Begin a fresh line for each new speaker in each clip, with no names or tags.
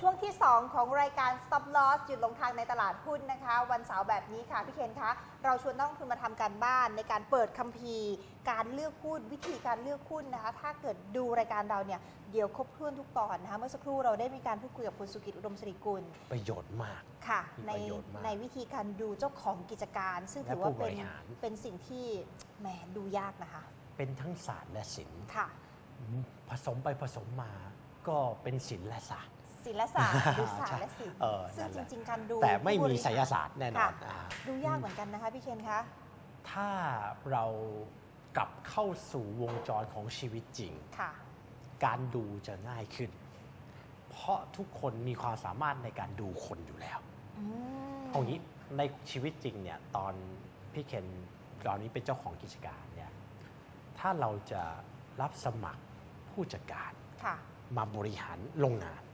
ช่วงที่ 2 ของรายการ Stop Loss หยุดลงทางในตลาดหุ้นนะคะ วันเสาร์แบบนี้ค่ะ พี่เคนคะ เราชวนนักลงทุนมาทำการบ้านในการเปิดคัมภีร์ การเลือกหุ้นวิธีการเลือกหุ้นนะคะ ถ้าเกิดดูรายการเราเนี่ยเดี๋ยวครบถ้วนทุกตอนนะคะ เมื่อสักครู่เราได้มีการพูดคุยกับคุณสุกิจอุดมสิริกุล
ประโยชน์มาก
ค่ะ
มี
ใน
ประโยชน์มาก
ในวิธีการดูเจ้าของกิจการ ซึ่ง
และ
ถือว่า
ผู้บ
เป็น
ริหาร
เป็นสิ่งที่แหมดูยากนะคะ
เป็นทั้งศาสตร์และศิลป์
ค่ะ
ผสมไปผสมมาก็เป็นศิลป์และศาสตร์
ศิลศาสตร์ดูศาสตร์และศิลป์
เออ
ซึ่ง
นั่น
จ
แหละ
ริง ๆ การดู
แต่ไม่
ผู้บ
มี
ริห
ไสยศาสตร์แน่นอน
ค่ะ
อ่า
ดูยากเหมือนกันนะคะพี่เคนคะ
ถ้าเรากลับเข้าสู่วงจรของชีวิตจริง
ค่ะ
การดูจะง่ายขึ้น เพราะทุกคนมีความสามารถในการดูคนอยู่แล้ว
อืม
เอางี้ในชีวิตจริงเนี่ยตอนพี่เคนตอนนี้เป็นเจ้าของกิจการเนี่ยถ้าเราจะรับสมัครผู้จัดการ
ค่ะ
มาบริหารโรงงาน
อ๋อ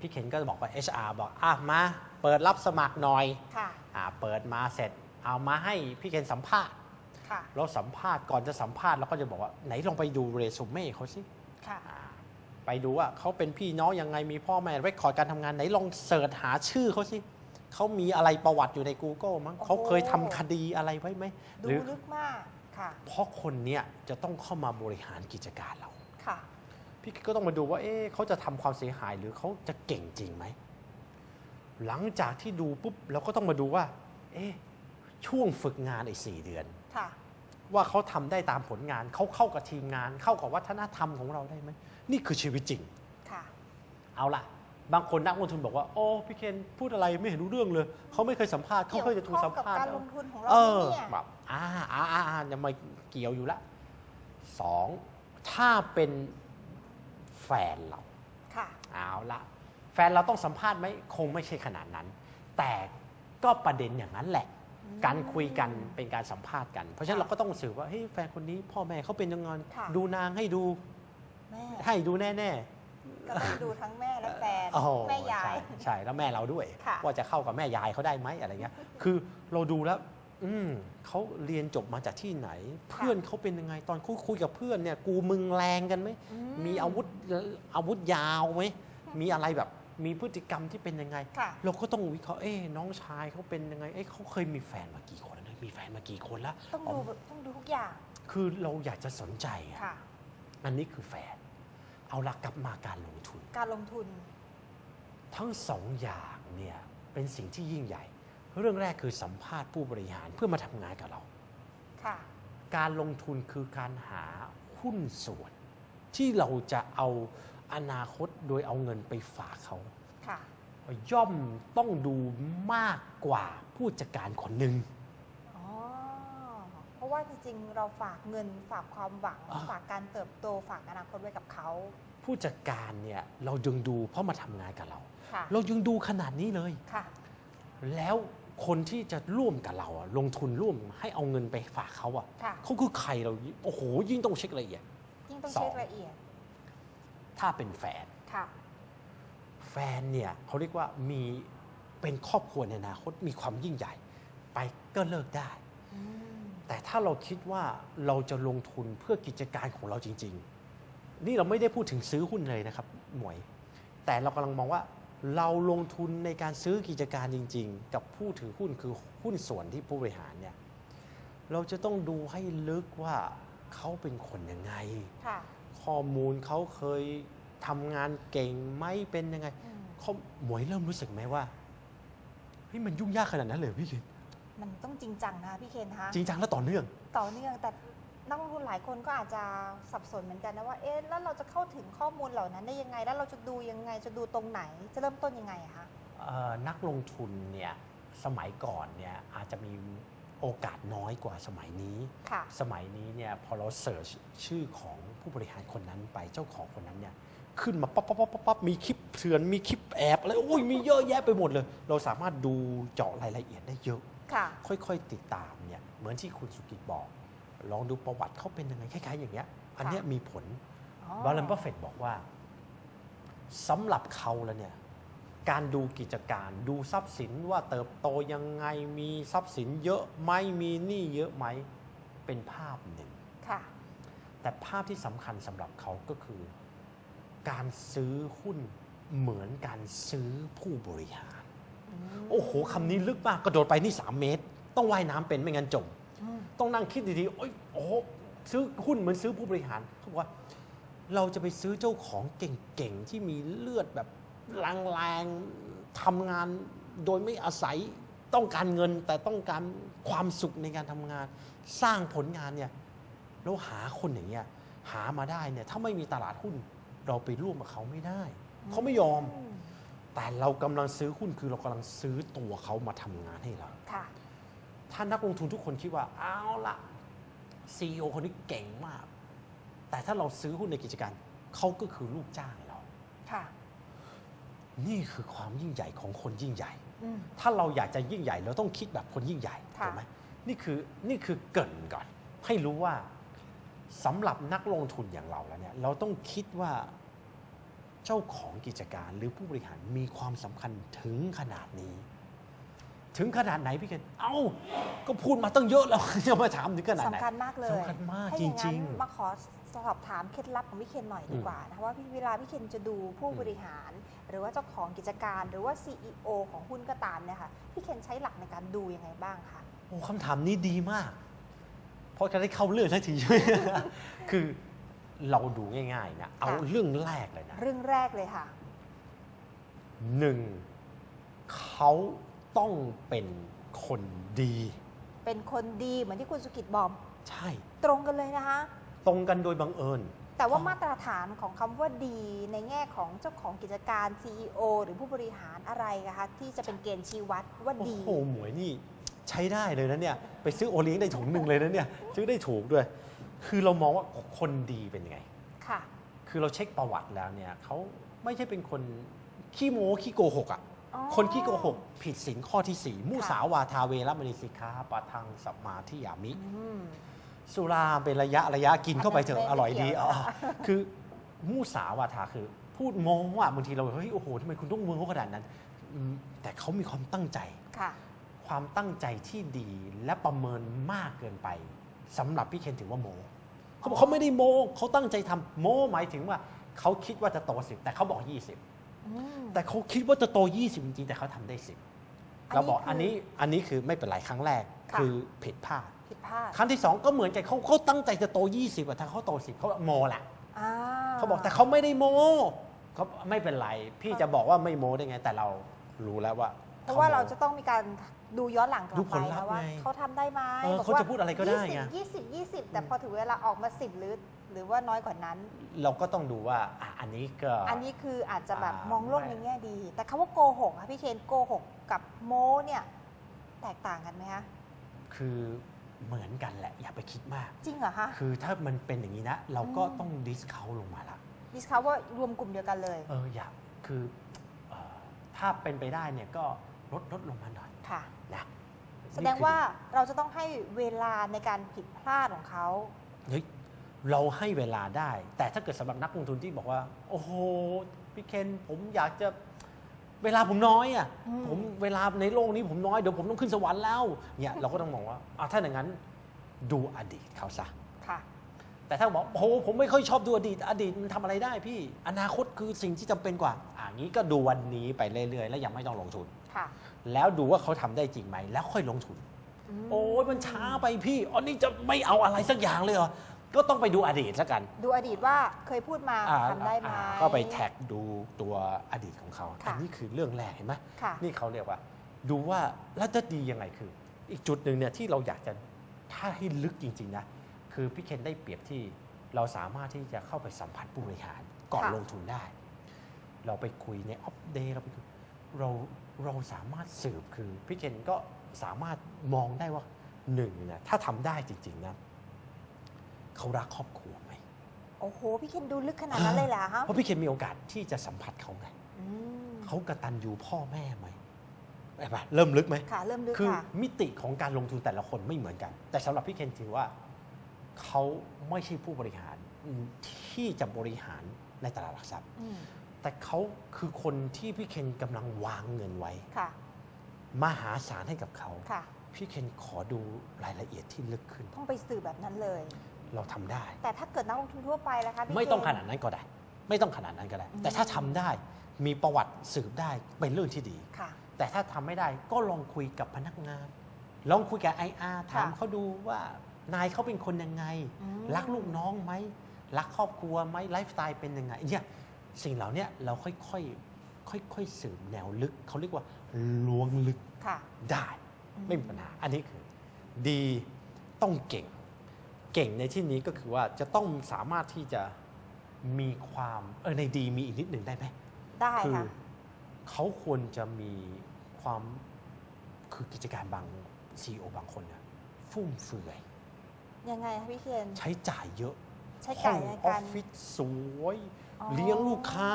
พี่เคนก็จะบอกว่า HR บอกอะมาเปิดรับสมัครหน่อย
ค่ะ
อ่าเปิดมาเสร็จ เอามาให้พี่เคนสัมภาษณ์
ค่ะ
เราสัมภาษณ์ก่อนจะสัมภาษณ์เราก็จะบอกว่าไหนลองไปดูเรซูเม่เขาสิ
ค่ะ
อ่าไปดูว่าเขาเป็นพี่น้องยังไงมีพ่อแม่เรคคอร์ดการทำงานไหนลองเสิร์ชหาชื่อเขาสิเขามีอะไรประวัติอยู่ใน Google มั้ง
โอ้โห
เขาเคยทำคดีอะไรไว้ไหมห
ดู
รือ
ลึกมากค่ะ
เพราะคนเนี้ยจะต้องเข้ามาบริหารกิจการเรา
ค่ะ
พี่ก็ต้องมาดูว่า เอ๊ะเขาจะทำความเสียหายหรือเขาจะเก่งจริงไหม หลังจากที่ดูปุ๊บเราก็ต้องมาดูว่า เอ๊ะช่วงฝึกงานไอ้สี่เดือน
ค่ะ
ว่าเขาทำได้ตามผลงานเขาเข้ากับทีมงาน เข้ากับวัฒนธรรมของเราได้ไหมนี่คือชีวิตจริง
ค่ะ
เอาล่ะ บางคนนักลงทุนบอกว่า โอ้พี่เคนพูดอะไรไม่เห็นรู้เรื่องเลยเขาไม่เคยสัมภาษณ์เขาเคยจะถูกสัมภาษณ์
เกี่ยวข้องกับการลงทุนของเรา
เออ
เนี่ย
แบบอ่าอ่าอ่าอ่าจะมาเกี่ยวอยู่ละสองถ้าเป็น แฟนเรา
ค่ะ
เอาละแฟนเราต้องสัมภาษณ์ไหมคงไม่ใช่ขนาดนั้น แต่ก็ประเด็นอย่างนั้นแหละ
อืม
การคุยกันเป็นการสัมภาษณ์กัน เพราะฉะนั้น
ค่ะ
เราก็ต้องสื่อว่าเฮ้ยแฟนคนนี้พ่อแม่เขาเป็นยังไง
ค่ะ
ดูนางให้ดู
แม่
ให้ดูแน่
ก็ต้องดูทั้งแม่และแฟน
ๆโอ้โห
แม่ยาย
ใช่ใช่แล้วแม่เราด้วย
ค่ะ
ว่าจะเข้ากับแม่ยายเขาได้ไหมอะไรเงี้ย คือเราดูแล้ว อืมเขาเรียนจบมาจากที่ไหน เพื่อนเขาเป็นยังไงตอนคุยคุยกับเพื่อนเนี่ยกูมึงแรงกันไหม
อื
มีอาวุธอาวุธยาวไหมมีอะไรแบบมีพฤติกรรมที่เป็นยังไง
ค่ะ
เราก็ต้องวิเคราะห์เอ๊ะน้องชายเขาเป็นยังไงเอ๊ะเขาเคยมีแฟนมากี่คนแล้วนะมีแฟนมากี่คนแล้ว
ต้องดูต้องดูทุกอย่าง
คือเราอยากจะสนใจอะ
ค่ะ
อันนี้คือแฟน เอาละกลับมาการลงทุน
การลงทุน
ทั้งสองอย่างเนี่ยเป็นสิ่งที่ยิ่งใหญ่ เรื่องแรกคือสัมภาษณ์ผู้บริหารเพื่อมาทำงานกับเรา
ค่ะ
การลงทุนคือการหาหุ้นส่วน ที่เราจะเอาอนาคตโดยเอาเงินไปฝากเขา
ค่ะ
ย่อมต้องดูมากกว่าผู้จัดการคนหนึ่ง
อ๋อเพราะว่าจริงๆ เราฝากเงินฝากความหวัง
อ่า
ฝากการเติบโตฝากอนาคตไว้กับเขา
ผู้จัดการเนี่ยเรายังดูเพราะมาทำงานกับเรา
ค่ะ
เรายังดูขนาดนี้เลย
ค่ะ
แล้ว คนที่จะร่วมกับเราอะลงทุนร่วมให้เอาเงินไปฝากเขาอะ
ค่ะ
เขาคือใครเราโอ้โหยิ่งต้องเช็คละเอียด
ยิ่งต้อง
สอ
เช็
ง
คละเอียด
ถ้าเป็นแฟน
ค่ะ
แฟนเนี่ยเขาเรียกว่ามีเป็นครอบครัวในอนาคตมีความยิ่งใหญ่ ไปก็เลิกได้
อืม
แต่ถ้าเราคิดว่าเราจะลงทุนเพื่อกิจการของเราจริง ๆ นี่เราไม่ได้พูดถึงซื้อหุ้นเลยนะครับ หมวย แต่เรากำลังมองว่า เราลงทุนในการซื้อกิจการจริง ๆ กับผู้ถือหุ้นคือหุ้นส่วนที่ผู้บริหารเนี่ยเราจะต้องดูให้ลึกว่าเขาเป็นคนยังไง
ค่ะ
ข้อมูลเขาเคยทำงานเก่งไหมเป็นยังไง
อืม
เขาหมวยเริ่มรู้สึกไหมว่าเฮ้ยมันยุ่งยากขนาดนั้นเลยเหรอพี่เคน
มันต้องจริงจังนะคะพี่เคนคะ
จริงจังและต่อเนื่อง
ต่อเนื่องแต่ นักลงทุนหลายคนก็อาจจะสับสนเหมือนกันนะว่า เอ๊ะ แล้วเราจะเข้าถึงข้อมูลเหล่านั้นได้ยังไง แล้วเราจะดูยังไง จะดูตรงไหน จะเริ่มต้นยังไงอะคะ
เอ่อนักลงทุนเนี่ย สมัยก่อนเนี่ยอาจจะมีโอกาสน้อยกว่าสมัยนี้
ค่ะ
สมัยนี้เนี่ยพอเราเสิร์ชชื่อของผู้บริหารคนนั้นไปเจ้าของคนนั้นเนี่ยขึ้นมาปั๊บปั๊บปั๊บปั๊บปั๊บมีคลิปเถื่อนมีคลิปแอบอะไรโอ้ยมีเยอะแยะไปหมดเลย เราสามารถดูเจาะรายละเอียดได้เยอะ
ค่ะ
ค่อยๆติดตามเนี่ยเหมือนที่คุณสุกิจบอก ลองดูประวัติเขาเป็นยังไงคล้ายๆอย่างเงี้ย อันเนี้ยมีผล
อ๋อ
บารันบัฟเฟตบอกว่าสำหรับเขาแล้วเนี่ยการดูกิจการดูทรัพย์สินว่าเติบโตยังไงมีทรัพย์สินเยอะไหมมีหนี้เยอะไหมเป็นภาพหนึ่ง
ค่ะ
แต่ภาพที่สำคัญสำหรับเขาก็คือ การซื้อหุ้นเหมือนการซื้อผู้บริหาร
ม
โอ้โหคำนี้ลึกมากกระโดดไปนี่ 3 เมตร ต้องว่ายน้ำเป็นไม่งั้นจม
อืม
ต้องนั่งคิดดีๆโอ้ยโอ้โหซื้อหุ้นเหมือนซื้อผู้บริหารเขาบอกว่า เราจะไปซื้อเจ้าของเก่งๆ ที่มีเลือดแบบแรงๆทำงานโดยไม่อาศัยต้องการเงินแต่ต้องการความสุขในการทำงาน สร้างผลงานเนี่ยแล้วหาคนอย่างเงี้ยหามาได้เนี่ยถ้าไม่มีตลาดหุ้นเราไปร่วมกับเขาไม่ได้ เขาไม่ยอม
ม
แต่เรากำลังซื้อหุ้นคือเรากำลังซื้อตัวเขามาทำงานให้เรา
ค่ะ
ถ้านักลงทุนทุกคนคิดว่าเอาละซีอคนนี้เก่งมาก แต่ถ้าเราซื้อหุ้นในกิจการเขาก็คือลูกจ้างเรา
ค่ะ
นี่คือความยิ่งใหญ่ของคนยิ่งใหญ่
อืม
ถ้าเราอยากจะยิ่งใหญ่เราต้องคิดแบบคนยิ่งใหญ่
ค่ะ
ถูกไหมนี่คือนี่คือเกรินก่อน ให้รู้ว่าสำหรับนักลงทุนอย่างเราแล้วเนี่ยเราต้องคิดว่าเจ้าของกิจการหรือผู้บริหารมีความสำคัญถึงขนาดนี้ ถึงขนาดไหนพี่เคนเอ้า ก็พูดมาตั้งเยอะแล้วจะมาถามถึงขนาดไหน
สำคัญมากเลย
สำคัญมาก
ถ้า
จ
อย่าง
ริ
นั้น
ง
มาขอสอบถามเคล็ดลับของพี่เคนหน่อยดีกว่านะคะว่าพี่เวลาพี่เคนจะดูผู้
อืม
บริหาร หรือว่าเจ้าของกิจการหรือว่า CEO ของหุ้นก็ตามเนี่ยค่ะพี่เคนใช้หลักในการดูยังไงบ้างคะ
ๆโอ้คำถามนี้ดีมาก เพราะจะได้เข้าเรื่องทันทีคือเราดูง่ายๆนะเอา
ค่ะ
เรื่องแรกเลยนะ
เรื่องแรกเลยค่ะ
หนึ่งเขา ต้องเป็นคนดี
เป็นคนดีเหมือนที่คุณสุกิจบอก
ใช่
ตรงกันเลยนะคะ
ตรงกันโดยบังเอิญ
แต่ว่า
อ๋อ
มาตรฐานของคำว่าดีในแง่ของเจ้าของกิจการ CEO หรือผู้บริหารอะไรนะคะที่จะเป็นเกณฑ์ชี้วัดว่า
โอ้
ดี
โหหมวยนี่ใช้ได้เลยนะเนี่ย ไปซื้อโอเลี้ยงได้ถุงหนึ่งเลยนะเนี่ย ซื้อได้ถูกด้วย คือเรามองว่าคนดีเป็นยังไง
ค่ะ
คือเราเช็คประวัติแล้วเนี่ยเขาไม่ใช่เป็นคนขี้โม้ขี้โกหกอะ
อ๋อ
คนขี้โกหกผิดศีลข้อที่สี่มุ
ค่ะ
สาวาทาเวรมณีสิกขาปะทังสัมมาทิยามิ
อืม
สุราเป็นระยะระยะกินเข้าไปเถ
อันนั้น
อะอร่อยดี
ไม่เกี่ยว
อ๋อ
นะคะ
คือมุสาวาทาคือ พูดโม้ว่าบางทีเราเฮ้ยโอ้โหทำไมคุณต้องโม้ขนาดนั้นอืมแต่เขามีความตั้งใจ
ค่ะ
ความตั้งใจที่ดีและประเมินมากเกินไปสำหรับพี่เคนถือว่าโมเขาบอกเขาไม่ได้โมเขาตั้งใจทำโมหมายถึงว่าเขาคิดว่าจะโตสิบแต่เขาบอก20
อืม
แต่เขาคิดว่าจะโต 20 จริงๆ แต่เขาทำได้สิบ
อันนี้
เราบอก
คืออั
อันนี้อันนี้คือไม่เป็นไรครั้งแรก
ค่ะ
คือผิดพลาด
ผิดพลาด
ครั้งที่สองก็เหมือนกันเขาเขาตั้งใจจะโต 20อะถ้าเขาโต 10เขาโมแหละ
อ่า
เขาบอกแต่เขาไม่ได้โมเขาไม่เป็นไร พี่จะบอกว่าไม่โมได้ไงแต่เรารู้แล้วว่า
เพราะว่า
โม้
เราจะต้องมีการดูย้อนหลังกลั
ดู
บ
ผ
ไป
ลลัพ
นะ
ธ์
ว่า
ไง
เขาทำได้ไหม
เออ
บอก
เขา
ว่า
จะพูดอะไรก็ได้ไง
ยี่สิบยี่สิบแต่พอถึงเวลาออกมาสิบหรือ หรือว่าน้อยกว่านั้น
เราก็ต้องดูว่าอะอันนี้ก็
อันนี้คืออาจจะแบบ
อ่าม
องโลก
ไม่
ในแง่ดี แต่คำว่าโกหกค่ะพี่เคนโกหกกับโม้เนี่ยแตกต่างกันไหมคะ
คือเหมือนกันแหละ อย่าไปคิดมาก
จริงเหรอคะ
คือถ้ามันเป็นอย่างนี้นะ เราก็
อืม
ต้องดิสเขาลงมาละ
ดิสคัฟว่ารวมกลุ่มเดียวกันเลย
เอออย่าคือเอ่อถ้าเป็นไปได้เนี่ยก็ลดลดลงมาหน่อย
ค่ะ
นะ
แสดงว่าเราจะต้องให้เวลาในการผิดพลาดของเขา
เฮ้ย เราให้เวลาได้ แต่ถ้าเกิดสำหรับนักลงทุนที่บอกว่า โอ้โหพี่เคนผมอยากจะเวลาผมน้อยอะ
อืม
ผมเวลาในโลกนี้ผมน้อยเดี๋ยวผมต้องขึ้นสวรรค์แล้วเนี่ยเราก็ต้องมองว่าอะถ้าอย่างนั้นดูอดีตเขาซะ
ค่ะ
แต่ถ้าบอกโอ้โหผมไม่ค่อยชอบดูอดีต อดีตมันทำอะไรได้พี่ อนาคตคือสิ่งที่จำเป็นกว่า อ่างี้ก็ดูวันนี้ไปเรื่อยๆ แล้วยังไม่ต้องลงทุน
ค่ะ
แล้วดูว่าเขาทำได้จริงไหมแล้วค่อยลงทุน
ม
โอ้ยมันช้าไปพี่อันนี้จะไม่เอาอะไรสักอย่างเลยเหรอ ก็ต้องไปดูอดีตแล้วกัน
ดูอดีตว่าเคยพูดมา
อ่า
ทำได้ไหม
อ่าก็ไปแท็กดูตัวอดีตของเขา
ค่ะ
อันนี้คือเรื่องแรกเห็นไหม
ค่ะ
นี่เขาเรียกว่า ดูว่าแล้วจะดียังไงคือ อีกจุดหนึ่งเนี่ยที่เราอยากจะถ้าให้ลึกจริงๆนะคือพี่เคนได้เปรียบที่เราสามารถที่จะเข้าไปสัมผัสผู้บริหารก่อน
ค่ะ
ลงทุนได้ เราไปคุยในออฟเดย์เราไปคุยเราเราสามารถสืบคือพี่เคนก็สามารถมองได้ว่าหนึ่งเนี่ยถ้าทำได้จริงๆนะ เขารักครอบครัวไหม
โอ้โห พี่เคนดูลึกขนาดนั้นเลยเหรอคะ
เพราะพี่เคนมีโอกาสที่จะสัมผัสเขาไง
อืม
เขากระตันยูพ่อแม่ไหมไอ้ปะเริ่มลึกไหม
ค่ะ เริ่มลึก
คือ
ค่ะ
มิติของการลงทุนแต่ละคนไม่เหมือนกัน แต่สำหรับพี่เคนถือว่าเขาไม่ใช่ผู้บริหารที่จะบริหารในตลาดหลักทรัพย์
อืม
แต่เขาคือคนที่พี่เคนกำลังวางเงินไว้
ค่ะ
มหาศาลให้กับเขา
ค่ะ
พี่เคนขอดูรายละเอียดที่ลึกขึ้น
ต้องไปสื่อแบบนั้นเลย
เราทำได้
แต่ถ้าเกิดนักลงทุนทั่วไปล่ะคะพี่
ไม่ต้อง
เคน
ขนาดนั้นก็ได้ ไม่ต้องขนาดนั้นก็ได้
อืม
แต่ถ้าทำได้มีประวัติสืบได้เป็นเรื่องที่ดี
ค่ะ
แต่ถ้าทำไม่ได้ก็ลองคุยกับพนักงาน ลองคุยกับไออาร์ถาม
ค่ะ
เขาดูว่านายเขาเป็นคนยังไง
อืม
รักลูกน้องไหม รักครอบครัวไหมไลฟ์สไตล์เป็นยังไงเนี่ยสิ่งเหล่าเนี้ยเราค่อยๆค่อยๆสืบแนวลึก เขาเรียกว่าล้วงลึก
ค่ะ
ได้
อืม
ไม่มีปัญหา อันนี้คือดีต้องเก่ง เก่งในที่นี้ก็คือว่าจะต้องสามารถที่จะมีความเออในดีมีอีกนิดหนึ่งได้ไหม
ได้
คื
ค่ะ
เขาควรจะมีความคือกิจการบางซีอบางคนนะฟุ่มเฟือย
ยังไงคะพี่เคน
ใช้จ่ายเยอะ
ใช้
ห้
จ่า
อยง
ใน
ออ
การ
ฟฟิศสวย
อ๋อ
เลี้ยงลูกค้า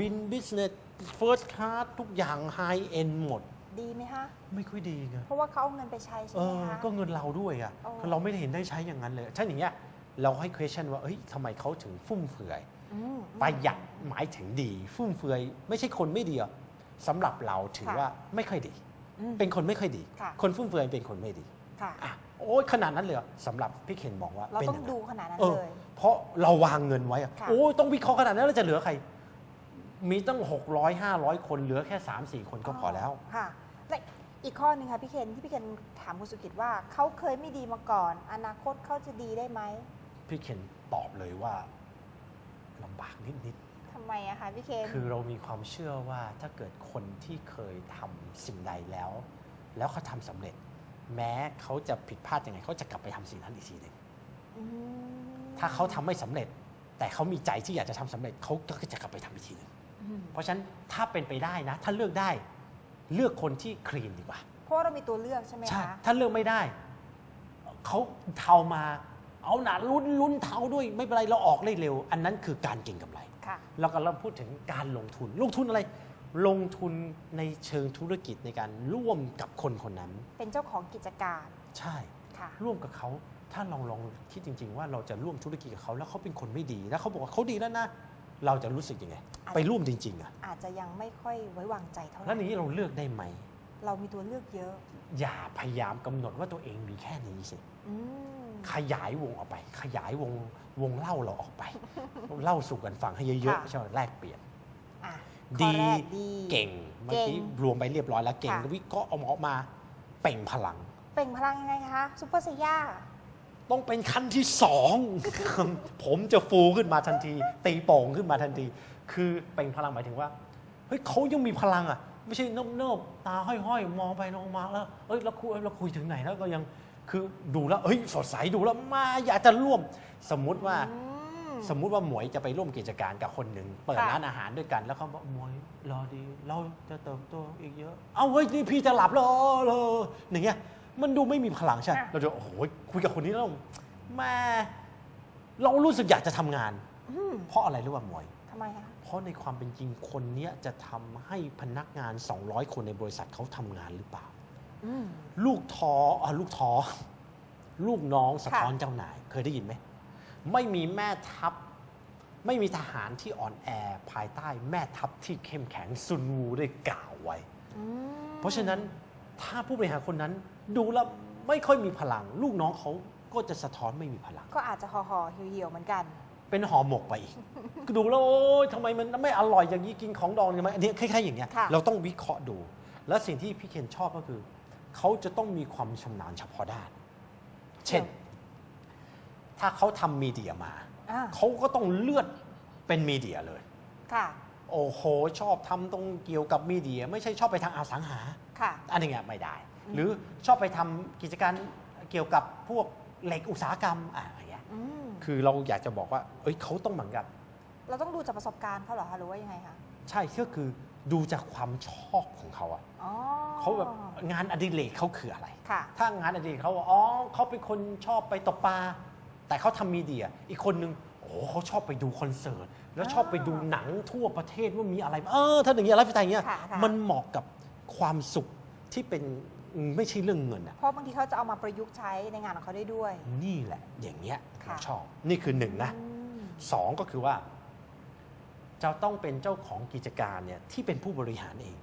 บินบิสเนสเฟิร์สคลาสทุกอย่างไฮเอ็นหมด
ดีไหมคะ
ไม่ค่อยดีไง
เพราะว่าเขาเอาเงินไปใช้ใช่
เอ
ไหม
อ
คะ
ก็เงินเราด้วยอะ
อ๋อ
คือเราไม่ได้เห็นได้ใช้อย่างนั้นเลยถ้าอย่างเงี้ยเราให้ question ว่าเฮ้ยทำไมเขาถึงฟุ่มเฟือย
อืม
ประหยัดหมายถึงดี ฟุ่มเฟือย ไม่ใช่คนไม่ดีอะสำหรับเราถือ
ค่ะ
ว่าไม่ค่อยดี
อืม
เป็นคนไม่ค่อยดี
ค่ะ
คนฟุ่มเฟือยเป็นคนไม่ดี
ค่ะ
อะโอ้ยขนาดนั้นเลยเหรอสำหรับพี่เคนบอกว่า
เรา
เป็น
ต้อง
ย่นั้น
ดูขนาดนั้น
เออ
เลย
เพราะเราวางเงินไว้อะ
ค่ะ
โอ้ยต้องวิเคราะห์ขนาดนั้นแล้วจะเหลือใคร มีตั้ง 600 500 คนเหลือแค่ 3 4 คนก็พอแล้ว
ค่ะและ อีกข้อหนึ่งค่ะพี่เคนที่พี่เคนถามคุณสุกิตว่าเขาเคยไม่ดีมาก่อน อนาคตเขาจะดีได้ไหม
พี่เคนตอบเลยว่าลำบากนิด
ทำไมอะคะพี่เคน
ๆ คือเรามีความเชื่อว่าถ้าเกิดคนที่เคยทำสิ่งใดแล้ว แล้วเขาทำสำเร็จ แม้เขาจะผิดพลาดยังไงเขาจะกลับไปทำสิ่งนั้นอีกทีหนึ่ง
ม
ถ้าเขาทำไม่สำเร็จ แต่เขามีใจที่อยากจะทำสำเร็จเขาก็จะกลับไปทำอีกทีหนึ่ง
อืม
เพราะฉะนั้นถ้าเป็นไปได้นะ ถ้าเลือกได้ เลือกคนที่คลีนดีกว่า
เพราะว่าเรามีตัวเลือกใช่ไหม
ใช่
คะ
ถ้าเลือกไม่ได้ เขาเทามา เอาหนาลุ้นลุ้นเทาด้วย ไม่เป็นไรเราออกได้เร็ว อันนั้นคือการเก่งกำไร
ค่ะ
เรากำลังพูดถึงการลงทุน ลงทุนอะไร ลงทุนในเชิงธุรกิจในการร่วมกับคนคนนั้น
เป็นเจ้าของกิจการ
ใช่
ค่ะ
ร่วมกับเขา ถ้าลองลองคิดจริง ๆ ว่าเราจะร่วมธุรกิจกับเขาแล้วเขาเป็นคนไม่ดี แล้วเขาบอกว่าเขาดีแล้วนะ เราจะรู้สึกยังไง
อาจจะ
ไปร่วมจริงๆอะ
อาจจะยังไม่ค่อยไว้วางใจเท่าไห
แล้ว
ร่
อย่างนี้เราเลือกได้ไหม
เรามีตัวเลือกเยอะ
อย่าพยายามกำหนดว่าตัวเองมีแค่นี้สิ
อืม
ขยายวงออกไป ขยายวงวงเล่าเราออกไป เล่าสู่กันฟังให้เยอะ
ค่ะ
ๆใช่ไหมแลกเปลี่ยน
อะ
ดี
ข้อแรกดี
เก่งเมื่อกี้
เก่ง
รวมไปเรียบร้อยแล้วเก่ง
ค่ะ
ก็วิเคราะห์เอาออกมาเปล่งพลัง
เปล่งพลังยังไงคะซูเปอร์เซย่า
ต้องเป็นขั้นที่สองผมจะฟูขึ้นมาทันที ตีโป่งขึ้นมาทันที คือเปล่งพลังหมายถึงว่าเฮ้ยเขายังมีพลังอะ ไม่ใช่เนิบๆตาห้อยๆ มองไปมองมาแล้วเอ้ยเราคุยเราคุยถึงไหนแล้วก็ยังคือดูแล้วเฮ้ยสดใสดูแล้วมาอยากจะร่วม สมมุติว่า
อืม
สมมุติว่าหมวยจะไปร่วมกิจการกับคนหนึ่งเปิด
ค่ะ
ร้านอาหารด้วยกัน แล้วเขาบอกหมวยรอดี เราจะเติบโตอีกเยอะ เอ้าเฮ้ยนี่พี่จะหลับแล้วเหรออย่างเงี้ย มันดูไม่มีพลังใช่
ค่ะ
เราจะโอ้โหคุยกับคนนี้แล้วแม่เรารู้สึกอยากจะทำงาน
อืม
เพราะอะไรรู้ป่ะหมวย
ทำไมคะ
เพราะในความเป็นจริงคนเนี้ยจะทำให้พนักงาน 200 คนในบริษัทเขาทำงานหรือเปล่า
อืม
ลูกท้ออะลูกท้อลูกน้องสะท้อน
ค่ะ
เจ้านาย เคยได้ยินไหม ไม่มีแม่ทัพ ไม่มีทหารที่อ่อนแอภายใต้แม่ทัพที่เข้มแข็งซุนวูได้กล่าวไว้
อืม
เพราะฉะนั้น ถ้าผู้บริหารคนนั้นดูแล้วไม่ค่อยมีพลัง ลูกน้องเขาก็จะสะท้อนไม่มีพลัง
ก็อาจจะห่อห่อๆเหี่ยวๆเหมือนกัน
เป็นห่อหมกไปอีก ดูแล้วโอ๊ยทำไมมันไม่อร่อยอย่างนี้กินของดองยังไงอันนี้คล้ายๆอย่างเงี้ย
ค่ะ
เราต้องวิเคราะห์ดู แล้วสิ่งที่พี่เคนชอบก็คือ เขาจะต้องมีความชำนาญเฉพาะด้าน เช่น ถ้าเขาทำมีเดียมา
อ่า
เขาก็ต้องเลือดเป็นมีเดียเลย
ค่ะ
โอ้โห ชอบทำตรงเกี่ยวกับมีเดีย ไม่ใช่ชอบไปทางอสังหา
ค่ะ
อันนี้ไงไม่ได้
อืม
หรือชอบไปทำกิจการเกี่ยวกับพวกเหล็กอุตสาหกรรมอะอย่างเงี้ย
อืม
คือเราอยากจะบอกว่า เอ้ยเขาต้องเหมือนกับ
เราต้องดูจากประสบการณ์เขาเหรอคะหรือว่ายังไงคะ
ใช่ก็คือดูจากความชอบของเขาอะ
อ๋อ
เขาแบบงานอดิเรกเขาคืออะไร
ค่ะ
ถ้างานอดิเรกเขาอ๋อเขาเป็นคนชอบไปตกปลาแต่เขาทำมีเดีย อีกคนนึงโอ้เขาชอบไปดูคอนเสิร์ต แล้วชอบไปดูหนังทั่วประเทศว่ามีอะไร เออถ้าอย่างเงี้ยไลฟ์สไตล์อย่างเงี้ย
ค่ะค่ะ
มันเหมาะกับ ความสุขที่เป็นไม่ใช่เรื่องเงินอะ
เพราะบางทีเขาจะเอามาประยุกต์ใช้ในงานของเขาได้ด้วย
นี่แหละ อย่างเงี้ย
ค่ะ
เราชอบ นี่คือหนึ่งนะ
อืม
สองก็คือว่าจะต้องเป็นเจ้าของกิจการเนี่ยที่เป็นผู้บริหารเอง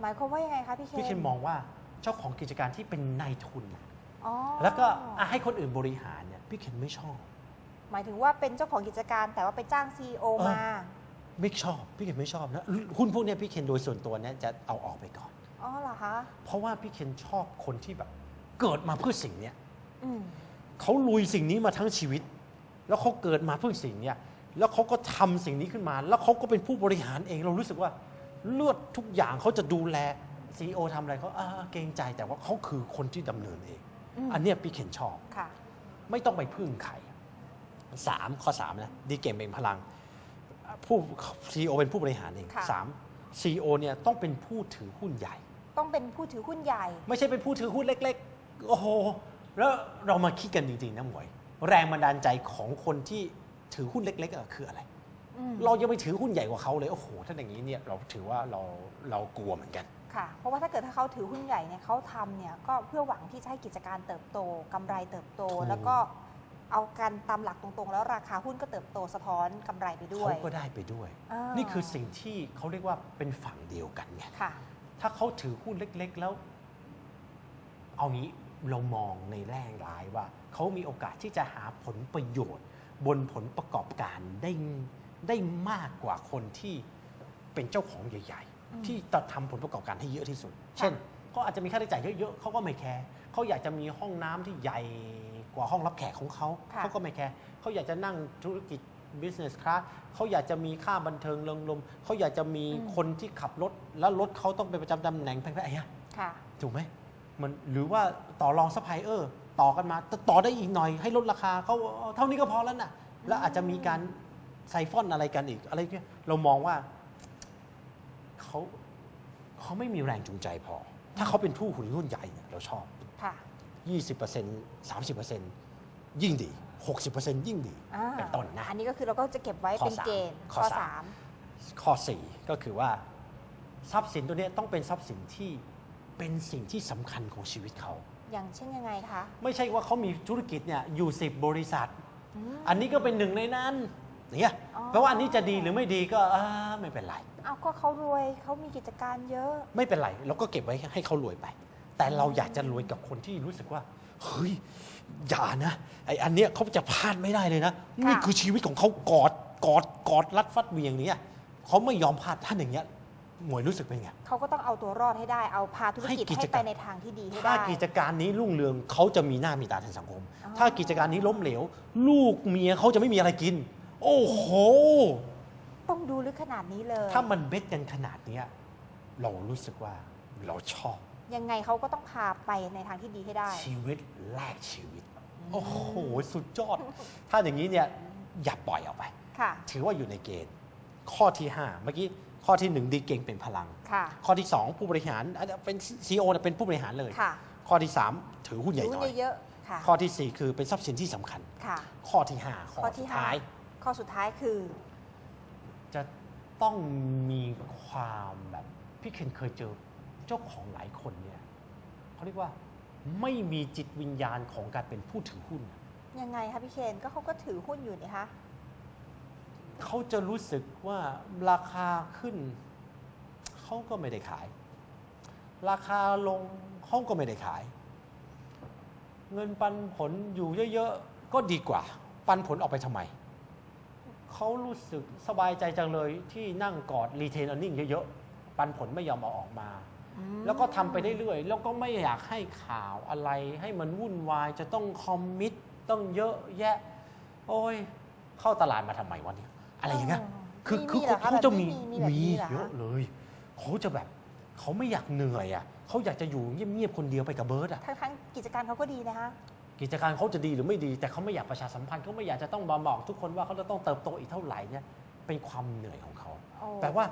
หมายความว่ายังไงคะพี่เคน
พี่เคนมองว่าเจ้าของกิจการที่เป็นนายทุนน่ะ
อ๋อ
แล้วก็อะให้คนอื่นบริหารเนี่ยพี่เคนไม่ชอบ
หมายถึงว่าเป็นเจ้าของกิจการแต่ว่าไปจ้างซีอ
เออ
มา
ไม่ชอบพี่เคนไม่ชอบนะหุ้นพวกเนี้ยพี่เคนโดยส่วนตัวเนี่ยจะเอาออกไปก่อน
อ๋อเหรอคะ
เพราะว่าพี่เคนชอบคนที่แบบ เกิดมาเพื่อสิ่งเนี้ย
อืม
เขาลุยสิ่งนี้มาทั้งชีวิต แล้วเขาเกิดมาเพื่อสิ่งเนี้ยแล้วเขาก็ทำสิ่งนี้ขึ้นมา แล้วเขาก็เป็นผู้บริหารเองเรารู้สึกว่าเลือดทุกอย่างเขาจะดูแลซีอทำอะไรเขาอ่าเกรงใจแต่ว่าเขาคือคนที่ดำเนินเอง
อืม
อันเนี้ยพี่เคนชอบ
ค่ะ
ไม่ต้องไปพึ่งใครสามข้อสามนะดีเก่งเป็นพลัง ผู้ซีอเป็นผู้บริหารเอง
ค่ะ
สามซีอเนี่ยต้องเป็นผู้ถือหุ้นใหญ่
ต้องเป็นผู้ถือหุ้นใหญ่
ไม่ใช่เป็นผู้ถือหุ้นเล็ก ๆ โอ้โห แล้วเรามาคิดกันจริง ๆนะหมวย แรงบันดาลใจของคนที่ถือหุ้นเล็กๆอะคืออะไร
อืม
เรายังไปถือหุ้นใหญ่กว่าเขาเลยโอ้โหถ้าอย่างนี้เนี่ยเราถือว่าเราเรากลัวเหมือนกัน
ค่ะ เพราะว่าถ้าเกิดถ้าเขาถือหุ้นใหญ่เนี่ยเขาทำเนี่ยก็เพื่อหวังที่จะให้กิจการเติบโตกำไรเติบโต
ถูก
แล้วก็ เอากันตามหลักตรงๆ แล้วราคาหุ้นก็เติบโตสะท้อนกำไรไปด้วย
เขาก็ได้ไปด้วย
อ่า
นี่คือสิ่งที่เขาเรียกว่าเป็นฝั่งเดียวกันไง
ค่ะ
ถ้าเขาถือหุ้นเล็กๆ แล้ว เอางี้เรามองในแง่ร้ายว่า เขามีโอกาสที่จะหาผลประโยชน์ บนผลประกอบการได้ได้มากกว่าคนที่เป็นเจ้าของใหญ่
อืม
ๆ ที่จะทำผลประกอบการให้เยอะที่สุด เช่นเขาอาจจะมีค่าใช้จ่ายเยอะๆเขาก็ไม่แคร์เขาอยากจะมีห้องน้ำที่ใหญ่ กว่าห้องรับแขกของเขา
ค่ะ
เขาก็ไม่แคร์เขาอยากจะนั่งธุรกิจ business class เขาอยากจะมีค่าบันเทิงเริงรมเขาอยากจะมีคนที่ขับรถ แล้วรถเขาต้องเป็นประจำตำแหน่งแพงๆอย่างเงี้ย
ค่ะ
ถูกไหมมันหรือว่าต่อรองซัพพลายเออร์ต่อกันมาต่อได้อีกหน่อยให้ลดราคาเขาเอาเท่านี้ก็พอแล้วนะแล้วอาจจะมีการไซฟอนอะไรกันอีก อะไรเงี้ยเรามองว่าเขาเขาไม่มีแรงจูงใจพอ ถ้าเขาเป็นผู้ถือหุ้นใหญ่เนี่ยเราชอบ
ค่ะ
20% 30%ยิ่งดี 60%ยิ่งดี
อ่า
เป็นต้นนะ
อันนี้ก็คือเราก็จะเก็บไว้
ข้อ
เป็น
สาม
เกณฑ์
ข้อสาม
สาม
ข้อ 4 ก็คือว่าทรัพย์สินตัวเนี้ยต้องเป็นทรัพย์สินที่เป็นสิ่งที่สำคัญของชีวิตเขา
อย่างเช่นยังไงคะ
ไม่ใช่ว่าเขามีธุรกิจเนี่ยอยู่สิบบริษัท
อืม
อันนี้ก็เป็นหนึ่งในนั้นอย่างเงี้ย
อ๋อ
เพราะว่าอันนี้จะดีหรือไม่ดีก็อ่าไม่เป็นไร
เอาก็เขารวยเขามีกิจการเยอะ
ไม่เป็นไรเราก็เก็บไว้ให้เขารวยไป แต่เราอยากจะรวยกับคนที่รู้สึกว่า เฮ้ย อย่านะ ไออันเนี้ยเขาจะพลาดไม่ได้เลยนะ นี่คือชีวิตของเขากอดกอดกอดรัดฟัดเหวียงเนี้ยเขาไม่ยอมพลาดท่านอย่างเงี้ยหมวยรู้สึกเป็นไง
เขาก็ต้องเอาตัวรอดให้ได้ เอาพาธุรกิจ
ให้กิจ
ให้
กา
ไป
ร
ในทางที่ดีให้
ถ้า
ได้
กิจการนี้รุ่งเรืองเขาจะมีหน้ามีตาทางสังคม
อ๋อ
ถ้ากิจการนี้ล้มเหลว ลูกเมียเขาจะไม่มีอะไรกิน โอ้โห
ต้องดูลึกขนาดนี้เลย
ถ้ามันเบ็ดกันขนาดเนี้ยเรารู้สึกว่าเราชอบ
ยังไงเขาก็ต้องพาไปในทางที่ดีให้ได้
ชีวิตแลกชีวิต โอ้โห สุดยอด ถ้าอย่างนี้เนี่ยอย่าปล่อยออกไป
ค่ะ
ถือว่าอยู่ในเกณฑ์ ข้อที่ 5 เมื่อกี้ข้อที่ 1 ดีเก่งเป็นพลัง
ค่ะ
ข้อที่ 2 ผู้บริหารอาจจะเป็นซีโอเป็นผู้บริหารเลย
ค่ะ
ข้อที่ 3 ถือหุ้นใหญ่
รู้
หน่อย
เยอะๆค่ะ
ข้อทีสี่ 4 คือเป็นทรัพย์สินที่สำคัญ
ค่ะ
ข้อที่ 5 ข้อ
ข้อ
สุ
ที่
ด
ห้า
ท้าย
ข้อสุดท้ายคือ
จะต้องมีความแบบพี่เคนเคยเจอ เจ้าของหลายคนเนี่ยเขาเรียกว่าไม่มีจิตวิญญาณของการเป็นผู้ถือหุ้น
ยังไงคะพี่เคนก็เขาก็ถือหุ้นอยู่นี่คะ
เขาจะรู้สึกว่าราคาขึ้นเขาก็ไม่ได้ขาย ราคาลงเขาก็ไม่ได้ขาย เงินปันผลอยู่เยอะๆก็ดีกว่า ปันผลออกไปทำไมเขารู้สึกสบายใจจังเลยที่นั่งกอดรีเทน e a r n i n g เยอะๆปันผลไม่ยอมเอาออกมา แล้วก็ทำไปเรื่อยๆ แล้วก็ไม่อยากให้ข่าวอะไร ให้มันวุ่นวายจะต้องคอมมิตต้องเยอะแยะ โอ้ย เข้าตลาดมาทำไมวะเนี่ยอะไรอย่างเงี้ย คือ
มี
คือ
มีเหรอคะ
เขาจะมี
แบบนี้มีแบบ
มี
นี้เหรอคะ
เยอะเลยเขาจะแบบเขาไม่อยากเหนื่อยอะเขาอยากจะอยู่เงียบๆคนเดียวไปกับเบิร์ดอะ
ทั้งทั้งๆกิจการเขาก็ดีนะคะ
กิจการเขาจะดีหรือไม่ดี แต่เขาไม่อยากประชาสัมพันธ์เขาไม่อยากจะต้องมาบอกทุกคนว่าเขาจะต้องเติบโตอีกเท่าไหร่เนี่ยเป็นความเหนื่อยของเขา
โอ้
แปลว่า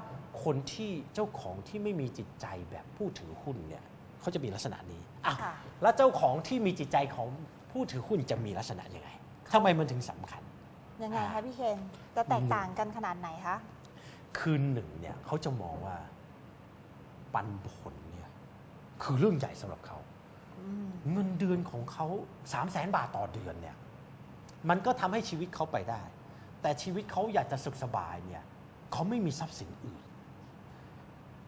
คนที่เจ้าของที่ไม่มีจิตใจแบบผู้ถือหุ้นเนี่ยเขาจะมีลักษณะนี้อะ
ค่ะ
แล้วเจ้าของที่มีจิตใจของผู้ถือหุ้นจะมีลักษณะยังไงทำไมมันถึงสำคัญ
ยังไงคะพี่เคนจะแตกต่างกันขนาดไหนคะ
คืนหนึ่งเนี่ยเขาจะมองว่าปันผลเนี่ยคือเรื่องใหญ่สำหรับเขา
อืม
เงินเดือนของเขา3 0 0แสนบาทต่อเดือนเนี่ยมันก็ทำให้ชีวิตเขาไปได้ แต่ชีวิตเขาอยากจะสุขสบายเนี่ย เขาไม่มีทรัพย์สินอื่น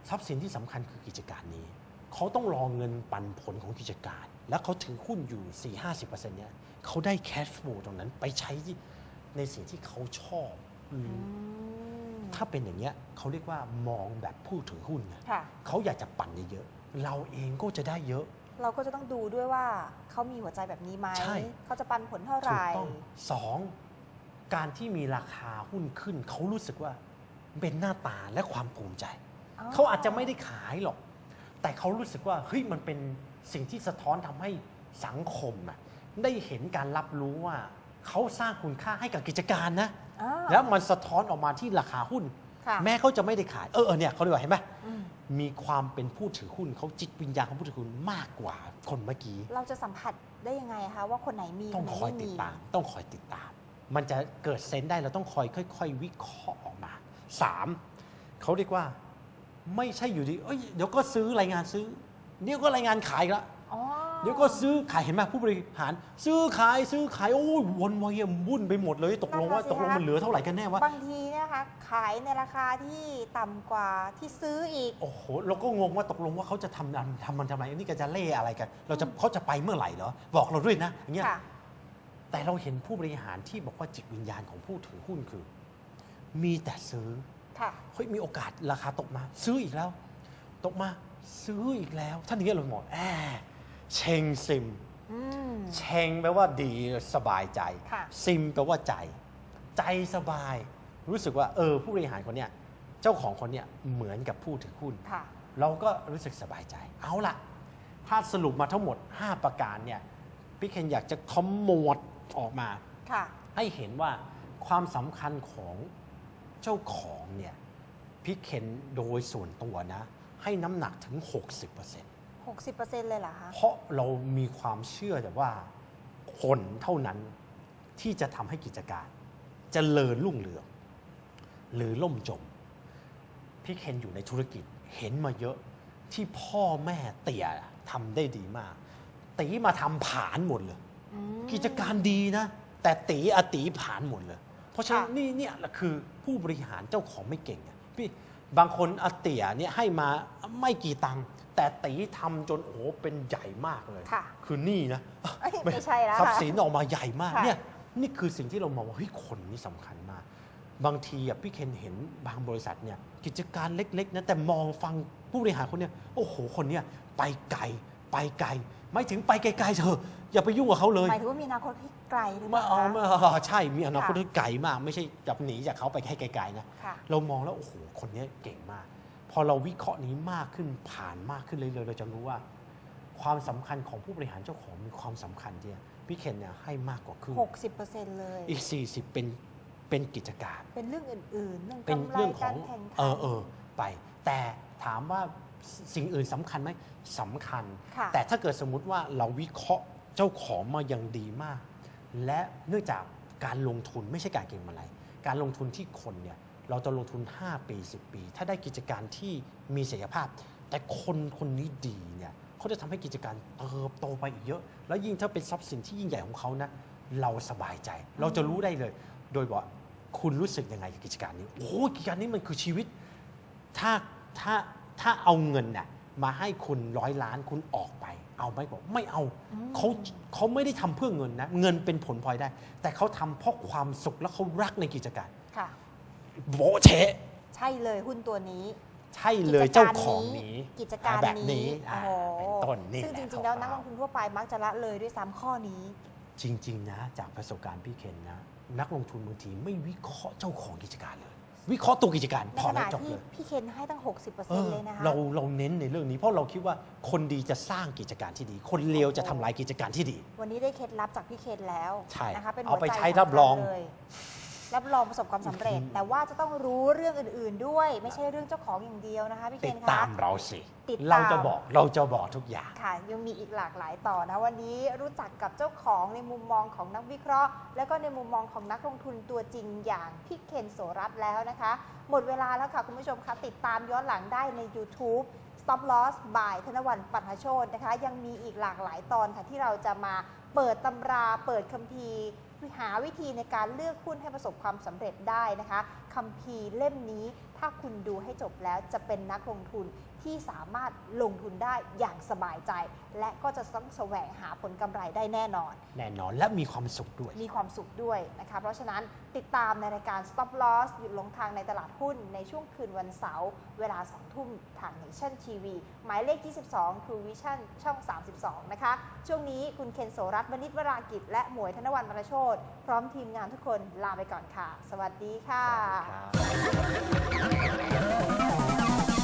ทรัพย์สินที่สำคัญคือกิจการนี้ เขาต้องรอเงินปันผลของกิจการ แล้วเขาถือหุ้นอยู่ 4-50%เนี่ยเขาได้แคชฟลูตรงนั้นไปใช้ที่ในสิ่งที่เขาชอบ
อืม
ถ้าเป็นอย่างเงี้ยเขาเรียกว่ามองแบบผู้ถือหุ้นไง
ค่ะ
เขาอยากจะปั่นเยอะๆเราเองก็จะได้เยอะ
เราก็จะต้องดูด้วยว่าเขามีหัวใจแบบนี้ไหม
ใช่
เขาจะปันผลเท่าไห
ถูก
ร่
ต้องสองการที่มีราคาหุ้นขึ้น เขารู้สึกว่า เป็นหน้าตาและความภูมิใจ เขาอาจจะไม่ได้ขายหรอก แต่เขารู้สึกว่าเฮ้ยมันเป็นสิ่งที่สะท้อนทำให้สังคมอะได้เห็นการรับรู้ว่าเขาสร้างคุณค่าให้กับกิจการนะ
อ่า
แล้วมันสะท้อนออกมาที่ราคาหุ้น
ค่ะ
แม้เขาจะไม่ได้ขายเออเออเนี่ยเขาเรียกว่าเห็นไหม
อืม
มีความเป็นผู้ถือหุ้นเขาจิตวิญญาณของผู้ถือหุ้นมากกว่าคนเมื่อกี้
เราจะสัมผัสได้ยังไงคะว่าคนไหนมี
ต้อง
นไหน
คอย
ไม่
ติด
มี
ตาม ต้องคอยติดตาม มันจะเกิดเซนส์ได้เราต้องคอยค่อย ๆ วิเคราะห์ออกมา สามเขาเรียกว่าไม่ใช่อยู่ดีเอ้ยเดี๋ยวก็ซื้อรายงานซื้อ เดี๋ยวก็รายงานขายอีกละ
อ๋อ
เดี๋ยวก็ซื้อขายเห็นไหมผู้บริหาร ซื้อขายซื้อขายโอ้ยวนวายวุ่นไปหมดเลย ตกลงว่าตกลงมันเหลือเท่าไหร่กันแน่วะ
บางทีเนยนะคะขายในราคาที่ต่ำกว่าที่ซื้ออีก
โอ้โหเราก็งงว่าตกลงว่าเขาจะทำทำทำมันทำไมอันนี้ก็จะเล่อะไรกัน เราจะเขาจะไปเมื่อไหร่เหรอบอกเราด้วยนะอย่างเงี้ย
ค่ะ
แต่เราเห็นผู้บริหารที่บอกว่าจิตวิญญาณของผู้ถือหุ้นคือ มีแต่ซื้อ
ค่ะ
เฮ้ยมีโอกาสราคาตกมา ซื้ออีกแล้ว ตกมาซื้ออีกแล้ว ท่านอย่างเงี้ยเราหมดแอบเชงซิม
อืม
เชงแปลว่าดีสบายใจ
ค่ะ
ซิมแปลว่าใจ ใจสบาย รู้สึกว่าเออผู้บริหารคนเนี้ยเจ้าของคนเนี้ยเหมือนกับผู้ถือหุ้น
ค่ะ
เราก็รู้สึกสบายใจ เอาละถ้าสรุปมาทั้งหมด 5 ประการเนี่ย พี่เคนอยากจะขมวดออกมา
ค่ะ
ให้เห็นว่าความสำคัญของ เจ้าของเนี่ยพี่เคนโดยส่วนตัวนะ ให้น้ำหนักถึง 60%
60%เลยเหรอคะ
เพราะเรามีความเชื่อแต่ว่าคนเท่านั้นที่จะทำให้กิจการเจริญรุ่งเรือง หรือล่มจม พี่เคนอยู่ในธุรกิจเห็นมาเยอะที่พ่อแม่เตี่ยทำได้ดีมาก ตีมาทำผานหมดเลย
อืม
กิจการดีนะ แต่ตีอาตีผ่านหมดเลย เพราะฉะนั้น
ค่ะ
นี่เนี่ยแหละคือ ผู้บริหารเจ้าของไม่เก่งอะพี่บางคนอาเตียเนี่ยให้มาไม่กี่ตังค์แต่ตีทำจนโอ้โหเป็นใหญ่มากเลย
ค่ะ
คือหนี่นะ
เอ้ยไม่ใช่แล้ว
ทรัพย์
ค่ะ
สินออกมาใหญ่มาก
ค่ะ
เนี่ยนี่คือสิ่งที่เรามองว่าเฮ้ยคนนี่สำคัญมาก บางทีอะพี่เคนเห็นบางบริษัทเนี่ยกิจการเล็กๆนะแต่มองฟังผู้บริหารคนเนี้ยโอ้โหคนเนี้ยไปไกลไปไกล ไม่ถึงไปไกลๆเถอะอย่าไปยุ่งกับเขาเลย
หมายถึงว่ามีอนาคตที่ไกลหรือเป
ไม่
ล่า
เอา
คะ
ไม่เอาใช่มีอนาคต
ค่ะ
ที่ไกลมาก ไม่ใช่จับหนีจากเขาไปแค่ไกลๆนะ
ค่ะ
เรามองแล้วโอ้โหคนนี้เก่งมาก พอเราวิเคราะห์นี้มากขึ้นผ่านมากขึ้นเรื่อยๆเราจะรู้ว่า ความสำคัญของผู้บริหารเจ้าของมีความสำคัญที่พี่เคนเนี่ยให้มากกว่าครึ่ง
60%เลย
อีก 40 เป็นเป็นกิจการ
เป็นเรื่องอื่นๆเรื่อง
เป็น
กำไร
เรื่องข
กา
อง
รแข่งขั
เออเออไป แต่ ถามว่าสิ่งอื่นสำคัญไหมสำคัญ
ค่ะ
แต่ถ้าเกิดสมมุติว่าเราวิเคราะห์เจ้าของมาอย่างดีมาก และเนื่องจากการลงทุนไม่ใช่การเก็งกำไรการลงทุนที่คนเนี่ยเราจะลงทุน 5 ปี 10 ปี ถ้าได้กิจการที่มีศักยภาพ แต่คนคนนี้ดีเนี่ยเขาจะทำให้กิจการเติบโตไปอีกเยอะ แล้วยิ่งถ้าเป็นทรัพย์สินที่ยิ่งใหญ่ของเขานะเราสบายใจ เราจะรู้ได้เลย โดยบอกคุณรู้สึกยังไงกับกิจการนี้ โอ้โหกิจการนี้มันคือชีวิต ถ้าถ้า ถ้าเอาเงินน่ะมาให้คุณร้อยล้านคุณออกไป เอาไหมบอกไม่เอา
อืม
เขาเขาไม่ได้ทำเพื่อเงินนะ เงินเป็นผลพลอยได้ แต่เขาทำเพราะความสุขและเขารักในกิจการ
ค่ะ
โบะเชะ
ใช่เลยหุ้นตัวนี้
ใช่เลยเจ้าของนี้
กิจการ
แบบ
นี้
นี้
โอ้
อ่า
โห
เป็นต้นนี่
ซึ่ง
ห
จ
ละ
ริงๆแล้วนัก
ค
ล
ร่าง
ทุนทั่วไปมักจะละเลยด้วยซ้ำข้อนี้
ๆจริง ๆ นะ จากประสบการณ์พี่เคนนะ นักลงทุนบางทีไม่วิเคราะห์เจ้าของกิจการเลย วิเคราะห์ตัวกิจการ
ใน
พอ
ข
แล้ว
ณะ
จบ
ที่
เลย
พี่เคนให้ตั้ง
เอ
60%
อ
เลยนะคะ
เราเราเน้นในเรื่องนี้เพราะเราคิดว่าคนดีจะสร้างกิจการที่ดี คนเลวจะทำลายกิจการที่ดี
วันนี้ได้เคล็ดลับจากพี่เคนแล้ว
ใช่
นะคะเป็น
เอาไป
หัวใจ
ใช้รับรอง
สำคัญเลย รับรองประสบความสำเร็จ แต่ว่าจะต้องรู้เรื่องอื่นๆด้วย ไม่ใช่เรื่องเจ้าของอย่างเดียวนะคะพี่เค
ติด
น
ตา
คะ
มเราสิ
ติดตาม
เราจะบอกเราจะบอกทุกอย่าง
ค่ะยังมีอีกหลากหลายต่อนะ วันนี้รู้จักกับเจ้าของในมุมมองของนักวิเคราะห์ แล้วก็ในมุมมองของนักลงทุนตัวจริงอย่างพี่เคนโสรัตน์แล้วนะคะ หมดเวลาแล้วค่ะ คุณผู้ชมคะติดตามย้อนหลังได้ใน YouTube Stop Loss by ธนวันปัทโชตนะคะ ยังมีอีกหลากหลายตอนค่ะที่เราจะมาเปิดตำราเปิดคัมภีร์ หาวิธีในการเลือกหุ้นให้ประสบความสำเร็จได้นะคะคัมภีร์เล่มนี้ถ้าคุณดูให้จบแล้วจะเป็นนักลงทุน ที่สามารถลงทุนได้อย่างสบายใจ และก็จะต้องแสวงหาผลกำไรได้แน่นอน
แน่นอนและมีความสุขด้วย
มีความสุขด้วยนะคะเพราะฉะนั้นติดตามในรายการ Stop Loss หยุดลงทางในตลาดหุ้นในช่วงคืนวันเสาร์เวลา 2 ทุ่มทาง Nation TV หมายเลข 22 True Vision ช่อง 32 นะคะ ช่วงนี้คุณเคนโสรัตน์วณิชวรากิจ และหมวยธนวันมรโชตพร้อมทีมงานทุกคนลาไปก่อนค่ะ สวัสดีค่ะ
สวัสดีครับ